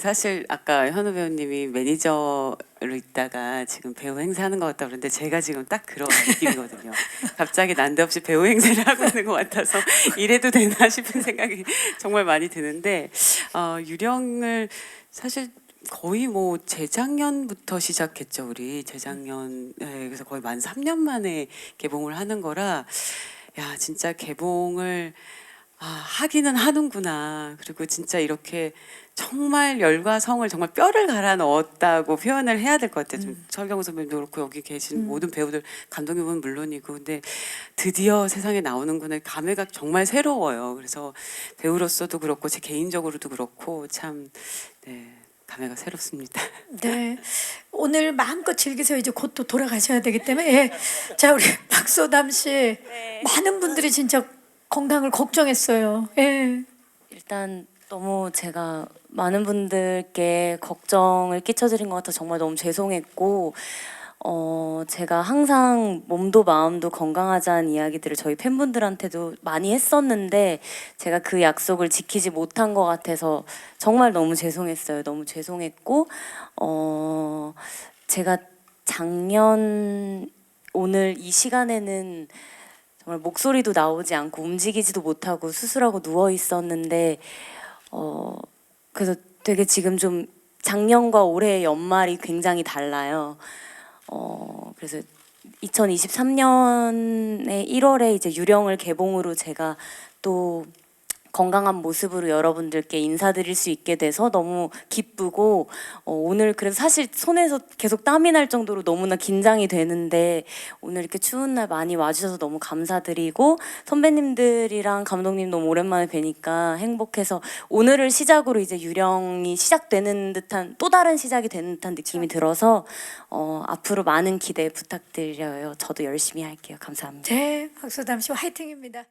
사실 아까 현우 배우님이 매니저로 있다가 지금 배우 행세하는 것 같다 그러는데 제가 지금 딱 그런 느낌이거든요. 갑자기 난데없이 배우 행세를 하고 있는 것 같아서 이래도 되나 싶은 생각이 정말 많이 드는데 어, 유령을 사실 거의 뭐 재작년부터 시작했죠 우리 재작년 네, 그래서 거의 만 3년 만에 개봉을 하는 거라 야 진짜 개봉을 아, 하기는 하는구나. 그리고 진짜 이렇게 정말 열과 성을 정말 뼈를 갈아 넣었다고 표현을 해야 될 것 같아요. 좀 설경우 선배님도 그렇고 여기 계신 모든 배우들 감독님은 물론이고 근데 드디어 세상에 나오는구나. 감회가 정말 새로워요. 그래서 배우로서도 그렇고 제 개인적으로도 그렇고 참 네, 감회가 새롭습니다. 네. 오늘 마음껏 즐기세요. 이제 곧 또 돌아가셔야 되기 때문에. 예. 자, 우리 박소담 씨. 많은 분들이 진짜 건강을 걱정했어요. 예. 일단 너무 제가 많은 분들께 걱정을 끼쳐드린 것 같아 정말 너무 죄송했고 어 제가 항상 몸도 마음도 건강하자는 이야기들을 저희 팬분들한테도 많이 했었는데 제가 그 약속을 지키지 못한 것 같아서 정말 너무 죄송했어요. 너무 죄송했고 어 제가 작년 오늘 이 시간에는 정말 목소리도 나오지 않고 움직이지도 못하고 수술하고 누워 있었는데 어 그래서 되게 지금 좀 작년과 올해의 연말이 굉장히 달라요. 어 그래서 2023년에 1월에 이제 유령을 개봉으로 제가 또 건강한 모습으로 여러분들께 인사드릴 수 있게 돼서 너무 기쁘고 어, 오늘 그래서 사실 손에서 계속 땀이 날 정도로 너무나 긴장이 되는데 오늘 이렇게 추운 날 많이 와주셔서 너무 감사드리고 선배님들이랑 감독님 너무 오랜만에 뵈니까 행복해서 오늘을 시작으로 이제 유령이 시작되는 듯한 또 다른 시작이 되는 듯한 느낌이 들어서 어, 앞으로 많은 기대 부탁드려요. 저도 열심히 할게요. 감사합니다. 네. 박소담 씨 화이팅입니다.